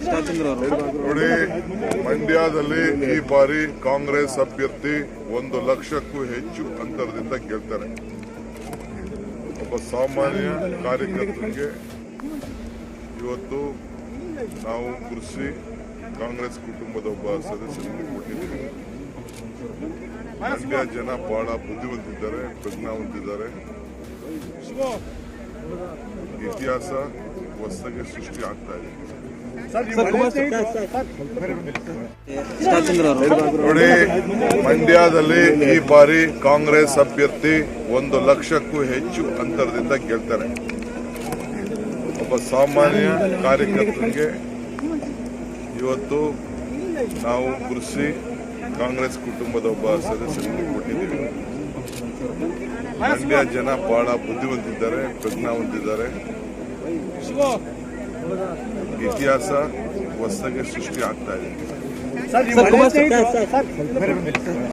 ನೋಡಿ, ಮಂಡ್ಯದಲ್ಲಿ ಈ ಬಾರಿ ಕಾಂಗ್ರೆಸ್ ಅಭ್ಯರ್ಥಿ ಒಂದು ಲಕ್ಷಕ್ಕೂ ಹೆಚ್ಚು ಅಂತರದಿಂದ ಗೆಲ್ತಾರೆ ಒಬ್ಬ ಸಾಮಾನ್ಯ ಕಾರ್ಯಕರ್ತರಿಗೆ ಇವತ್ತು ನಾವು ಕೃಷಿ ಕಾಂಗ್ರೆಸ್ ಕುಟುಂಬದ ಒಬ್ಬ ಸದಸ್ಯರಿಗೆ ಕೊಟ್ಟಿದ್ದೀವಿ. ಮಂಡ್ಯ ಜನ ಬಹಳ ಬುದ್ಧಿವಂತಿದ್ದಾರೆ, ಪ್ರಜ್ಞಾವಂತಿದ್ದಾರೆ. ಇತಿಹಾಸ ಹೊಸದಾಗಿ ಸೃಷ್ಟಿ ಆಗ್ತಾ ಇದೆ. ನೋಡಿ ಮಂಡ್ಯದಲ್ಲಿ ಈ ಬಾರಿ ಕಾಂಗ್ರೆಸ್ ಅಭ್ಯರ್ಥಿ ಒಂದು ಲಕ್ಷಕ್ಕೂ ಹೆಚ್ಚು ಅಂತರದಿಂದ ಗೆಲ್ತಾರೆ. ಒಬ್ಬ ಸಾಮಾನ್ಯ ಕಾರ್ಯಕರ್ತರಿಗೆ ಇವತ್ತು ನಾವು ಕೃಷಿ ಕಾಂಗ್ರೆಸ್ ಕುಟುಂಬದ ಒಬ್ಬ ಸದಸ್ಯರಿಗೆ ಕೊಟ್ಟಿದ್ದೀವಿ. ಮಂಡ್ಯ ಜನ ಬಹಳ ಬುದ್ಧಿವಂತಿದ್ದಾರೆ ಪ್ರಜ್ಞಾವಂತಿದ್ದಾರೆ. ಇತಿಹಾಸ ಹೊಸದಾಗಿ ಸೃಷ್ಟಿ ಆಗ್ತಾ ಇದೆ.